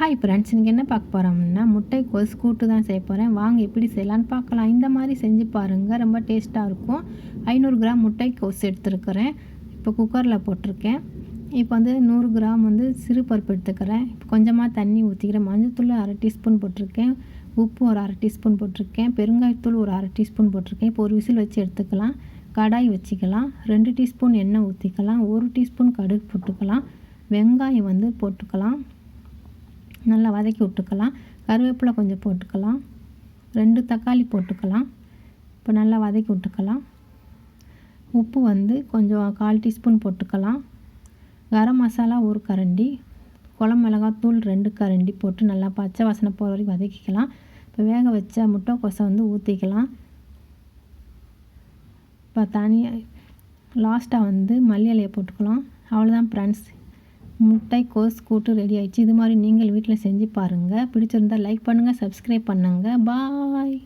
Hi friends இன்றைக்கி என்ன பார்க்க போகிறோம்னா முட்டை கொசு கூட்டு தான் செய்ய போகிறேன் வாங்க எப்படி செய்யலான்னு பார்க்கலாம். இந்த மாதிரி செஞ்சு பாருங்கள் ரொம்ப டேஸ்ட்டாக இருக்கும். ஐநூறு கிராம் முட்டை கொசு எடுத்துருக்கிறேன். இப்போ குக்கரில் போட்டிருக்கேன். இப்போ வந்து நூறு கிராம் வந்து சிறு பருப்பு எடுத்துக்கிறேன். இப்போ கொஞ்சமாக தண்ணி ஊற்றிக்கிறேன் மஞ்சத்தூள் அரை டீஸ்பூன் போட்டிருக்கேன். உப்பு ஒரு அரை டீஸ்பூன் போட்டிருக்கேன். பெருங்காயத்தூள் ஒரு அரை டீஸ்பூன் போட்டிருக்கேன். இப்போ ஒரு விசில் வச்சு எடுத்துக்கலாம். கடாய் வச்சுக்கலாம். ரெண்டு டீஸ்பூன் எண்ணெய் ஊற்றிக்கலாம் ஒரு டீஸ்பூன் கடுகு போட்டுக்கலாம். வெங்காயம் வந்து போட்டுக்கலாம். நல்லா வதக்கி விட்டுக்கலாம். கருவேப்பிலை கொஞ்சம் போட்டுக்கலாம். ரெண்டு தக்காளி போட்டுக்கலாம். இப்போ நல்லா வதக்கி விட்டுக்கலாம். உப்பு வந்து கொஞ்சம் கால் டீஸ்பூன் போட்டுக்கலாம். கரம் மசாலா ஒரு கரண்டி. குளம் மிளகாத்தூள் ரெண்டு கரண்டி போட்டு நல்லா பச்சை வாசனை போகிற வரைக்கும் வதக்கிக்கலாம். இப்போ வேக வச்ச முட்டைக்கோசை வந்து ஊற்றிக்கலாம் இப்போ தனியாக லாஸ்ட்டாக வந்து மல்லி இலையை போட்டுக்கலாம். அவ்வளோதான் ஃப்ரெண்ட்ஸ் முட்டைக்கோஸ் கூட்டு ரெடி ஆயிடுச்சு. இது மாதிரி நீங்கள் வீட்டில் செஞ்சு பாருங்கள் பிடிச்சிருந்தால் லைக் பண்ணுங்கள் சப்ஸ்கிரைப் பண்ணுங்கள் பாய்